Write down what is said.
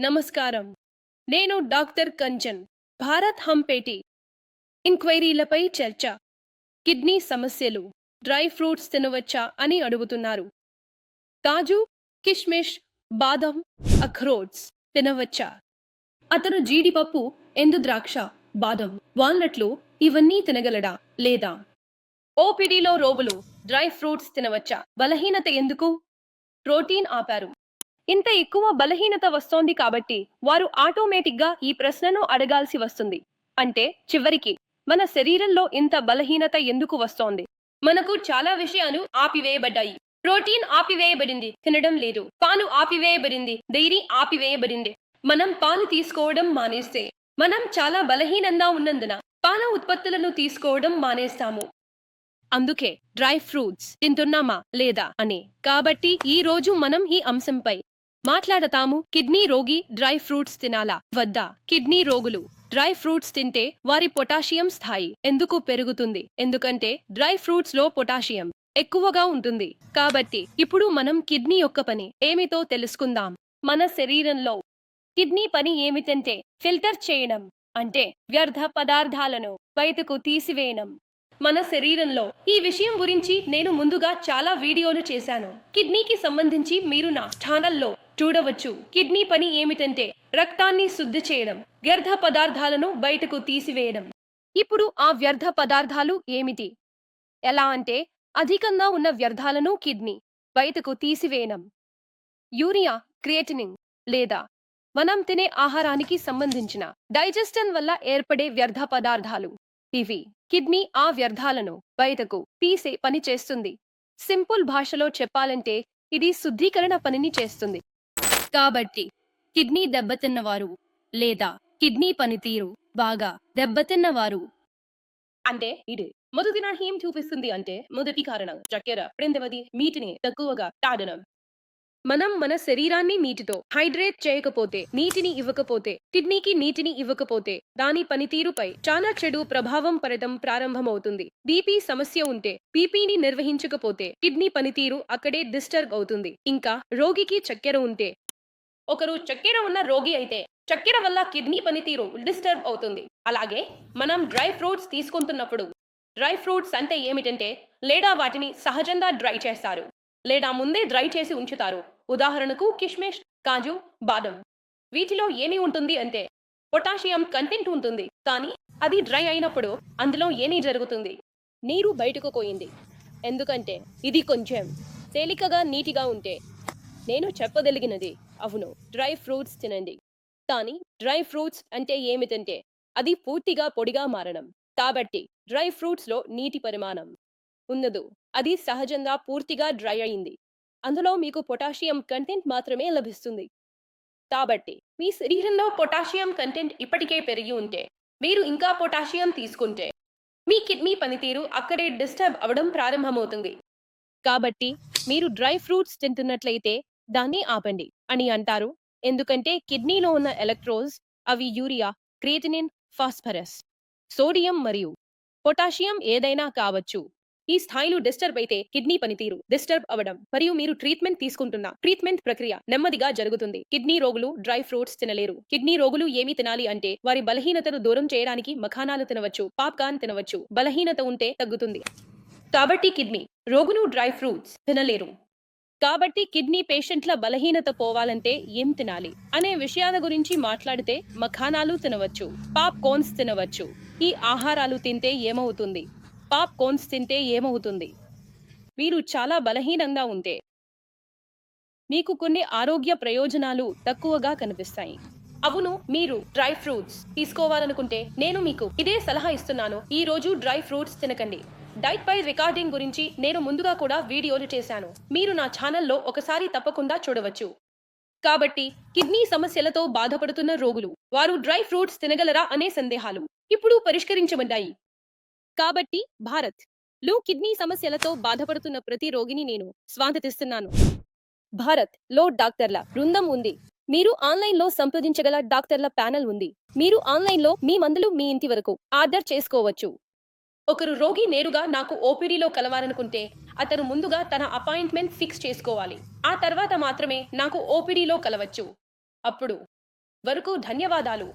నమస్కారం. నేను డాక్టర్ కంచన్ భారత్ హంపేటి. ఇంక్వైరీలపై చర్చ. కిడ్నీ సమస్యలు డ్రై ఫ్రూట్స్ తినవచ్చా అని అడుగుతున్నారు. కాజు కిష్మిష్ బాదం అఖ్రోట్స్ తినవచ్చా? అతను జీడిపప్పు ఎండు ద్రాక్ష బాదం వాల్నట్లు ఇవన్నీ తినగలడా లేదా? ఓపిడిలో రోగులు డ్రై ఫ్రూట్స్ తినవచ్చా? బలహీనత ఎందుకు? ప్రోటీన్ ఆపారు. ఇంత ఎక్కువ బలహీనత వస్తోంది కాబట్టి వారు ఆటోమేటిక్గా ఈ ప్రశ్నను అడగాల్సి వస్తుంది. అంటే చివరికి మన శరీరంలో ఇంత బలహీనత ఎందుకు వస్తోంది? మనకు చాలా విషయాలు ఆపివేయబడ్డాయి. ప్రోటీన్ ఆపివేయబడింది తినడం లేదు. పాలు ఆపివేయబడింది డైరీ ఆపివేయబడింది. మనం పాలు తీసుకోవడం మానేస్తే మనం చాలా బలహీనంగా ఉన్నందున పాల ఉత్పత్తులను తీసుకోవడం మానేస్తాము. అందుకే డ్రై ఫ్రూట్స్ తింటున్నామా లేదా అని. కాబట్టి ఈ రోజు మనం ఈ అంశంపై మాట్లాడతాము. కిడ్నీ రోగి డ్రై ఫ్రూట్స్ తినాలా? వద్దా. కిడ్నీ రోగులు డ్రై ఫ్రూట్స్ తింటే వారి పొటాషియం స్థాయి ఎందుకు పెరుగుతుంది? ఎందుకంటే డ్రై ఫ్రూట్స్లో పొటాషియం ఎక్కువగా ఉంటుంది. కాబట్టి ఇప్పుడు మనం కిడ్నీ యొక్క పని ఏమిటో తెలుసుకుందాం. మన శరీరంలో కిడ్నీ పని ఏమిటంటే ఫిల్టర్ చేయడం అంటే వ్యర్థ పదార్థాలను బయటకు తీసివేయడం. మన శరీరంలో ఈ విషయం గురించి నేను ముందుగా చాలా వీడియోలు చేశాను. కిడ్నీకి సంబంధించి మీరు నా ఛానల్లో చూడవచ్చు. కిడ్నీ పని ఏమిటంటే రక్తాన్ని శుద్ధి చేయడం వ్యర్థ పదార్థాలను బయటకు తీసివేయడం. ఇప్పుడు ఆ వ్యర్థ పదార్థాలు ఏమిటి? ఎలా అంటే అధికంగా ఉన్న వ్యర్థాలను కిడ్నీ బయటకు తీసివేయడం. యూరియా క్రియేటినింగ్ లేదా మనం తినే ఆహారానికి సంబంధించిన డైజెస్టన్ వల్ల ఏర్పడే వ్యర్థ పదార్థాలు. ఇవి కిడ్నీ ఆ వ్యర్థాలను బయటకు తీసే పని చేస్తుంది. సింపుల్ భాషలో చెప్పాలంటే ఇది శుద్ధీకరణ పనిని చేస్తుంది. కాబట్టి కిడ్నీ దెబ్బతిన్నవారు లేదా కిడ్నీ పనితీరు బాగా దెబ్బతిన్నవారు. అంటే ఇది మొదటి నా ఏం చూపిస్తుంది అంటే మొదటి కారణం చక్కెర రెండవది మీటిని తక్కువగా తాడనం మనం మన శరీరాన్ని నీటితో హైడ్రేట్ చేయకపోతే నీటిని ఇవ్వకపోతే కిడ్నీకి నీటిని ఇవ్వకపోతే దాని పనితీరుపై చాలా చెడు ప్రభావం పడటం ప్రారంభమవుతుంది. బీపీ సమస్య ఉంటే బీపీని నిర్వహించకపోతే కిడ్నీ పనితీరు అక్కడే డిస్టర్బ్ అవుతుంది. ఇంకా రోగికి చక్కెర ఉంటే ఒకరు చక్కెర ఉన్న రోగి అయితే చక్కెర వల్ల కిడ్నీ పనితీరు డిస్టర్బ్ అవుతుంది. అలాగే మనం డ్రై ఫ్రూట్స్ తీసుకుంటున్నప్పుడు డ్రై ఫ్రూట్స్ అంటే ఏమిటంటే లేదా వాటిని సహజంగా డ్రై చేస్తారు లేదా ముందే డ్రై చేసి ఉంచుతారు. ఉదాహరణకు కిష్మిష్ కాజు బాదం. వీటిలో ఏమి ఉంటుంది అంటే పొటాషియం కంటెంట్ ఉంటుంది కానీ అది డ్రై అయినప్పుడు అందులో ఏమి జరుగుతుంది? నీరు బయటకు పోయింది. ఎందుకంటే ఇది కొంచెం తేలికగా నీటిగా ఉంటే నేను చెప్పదలిగినది అవును డ్రై ఫ్రూట్స్ తినండి. కానీ డ్రై ఫ్రూట్స్ అంటే ఏమిటంటే అది పూర్తిగా పొడిగా మారడం. కాబట్టి డ్రై ఫ్రూట్స్లో నీటి పరిమాణం ఉన్నదు అది సహజంగా పూర్తిగా డ్రై అయింది. అందులో మీకు పొటాషియం కంటెంట్ మాత్రమే లభిస్తుంది. కాబట్టి మీ శరీరంలో పొటాషియం కంటెంట్ ఇప్పటికే పెరిగి ఉంటే మీరు ఇంకా పొటాషియం తీసుకుంటే మీ కిడ్నీ పనితీరు అక్కడే డిస్టర్బ్ అవడం ప్రారంభమవుతుంది. కాబట్టి మీరు డ్రై ఫ్రూట్స్ తింటున్నట్లయితే దాన్ని ఆపండి అని అంటారు. ఎందుకంటే కిడ్నీలో ఉన్న ఎలక్ట్రోజ్ అవి యూరియా క్రియేటినిన్ ఫాస్ఫరస్ సోడియం మరియు పొటాషియం ఏదైనా కావచ్చు. ఈ స్థాయిలు డిస్టర్బ్ అయితే కిడ్నీ పనితీరు డిస్టర్బ్ అవ్వడం మరియు మీరు ట్రీట్మెంట్ తీసుకుంటున్న ట్రీట్మెంట్ ప్రక్రియ నెమ్మదిగా జరుగుతుంది. కిడ్నీ రోగులు డ్రై ఫ్రూట్స్ తినలేరు. కిడ్నీ రోగులు ఏమి తినాలి అంటే వారి బలహీనతను దూరం చేయడానికి మఖానాలు తినవచ్చు పాప్కార్న్ తినవచ్చు. బలహీనత ఉంటే తగ్గుతుంది. కాబట్టి కిడ్నీ రోగులు డ్రై ఫ్రూట్స్ తినలేరు. కాబట్టి కిడ్నీ పేషెంట్ల బలహీనత పోవాలంటే ఏం తినాలి అనే విషయాల గురించి మాట్లాడితే మఖానాలు తినవచ్చు పాప్ కోన్స్ తినవచ్చు. ఈ ఆహారాలు తింటే ఏమవుతుంది? పాప్ కోన్స్ తింటే ఏమవుతుంది? మీరు చాలా బలహీనంగా ఉంటే మీకు కొన్ని ఆరోగ్య ప్రయోజనాలు తక్కువగా కనిపిస్తాయి. అవును మీరు డ్రై ఫ్రూట్స్ తీసుకోవాలనుకుంటే నేను మీకు ఇదే సలహా ఇస్తున్నాను. ఈ రోజు డ్రై ఫ్రూట్స్ తినకండి. డైట్ పై రికార్డింగ్ గురించి నేను ముందుగా కూడా వీడియోలు చేశాను. మీరు నా ఛానల్లో ఒకసారి తప్పకుండా చూడవచ్చు. కాబట్టి కిడ్నీ సమస్యలతో బాధపడుతున్న రోగులు వారు డ్రై ఫ్రూట్స్ తినగలరా అనే సందేహాలు ఇప్పుడు పరిష్కరించబడ్డాయి. కాబట్టి భారత్లో కిడ్నీ సమస్యలతో బాధపడుతున్న ప్రతి రోగిని నేను స్వాగతిస్తున్నాను భారత్లో డాక్టర్ల బృందం ఉంది. మీరు ఆన్లైన్లో సంప్రదించగల డాక్టర్ల ప్యానెల్ ఉంది. మీరు ఆన్లైన్లో మీ మందులు మీ ఇంటి వరకు ఆర్డర్ చేసుకోవచ్చు. ఒకరు రోగి నేరుగా నాకు ఓపీడీలో కలవాలనుకుంటే అతను ముందుగా తన అపాయింట్మెంట్ ఫిక్స్ చేసుకోవాలి. ఆ తర్వాత మాత్రమే నాకు ఓపీడీలో కలవచ్చు. అప్పుడు వరకు ధన్యవాదాలు.